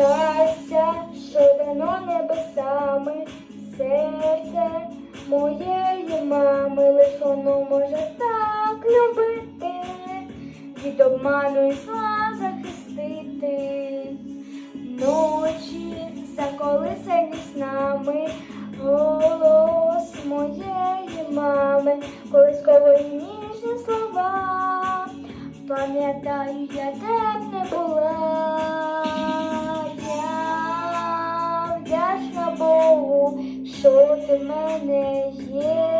щастя, дано небесами, серце моєї мами, лиш воно може так любити, від обману і зла захистити. Ночі заколисані снами, голос моєї мами, колискової ніжні слова. Пам'ятаю, я де б не була. Що мене є.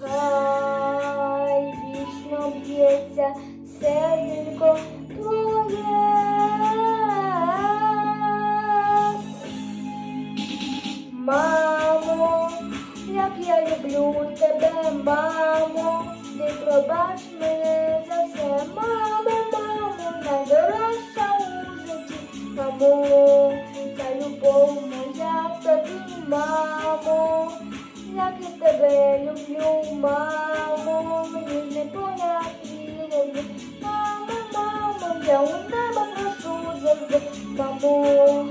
Хай вічно б'ється серденько твоє. Мамо, як я люблю тебе, мамо, ти пробач мене за все, мамо, мамо, найдорожча у житті, мамо, за любов моя тобі, мамо, як я тебе люблю, мамо, мені не поняти Мама, мамо, мамо, я у неба прошу завжди, мамо,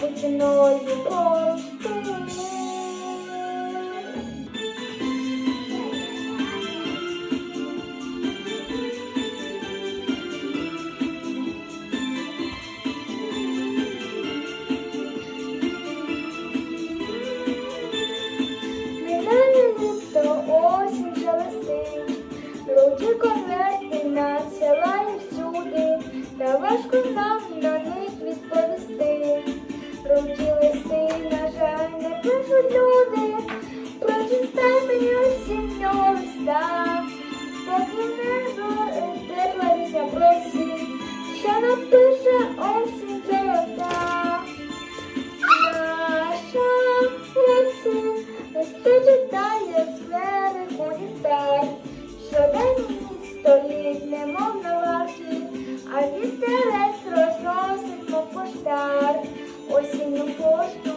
будь мною поруч руки конверти надсилає всюди, та важко нам на них відповісти. Руки листи, на жаль, не пишуть люди, немов на лавці, а вітерець розносить по поштар осінню посту.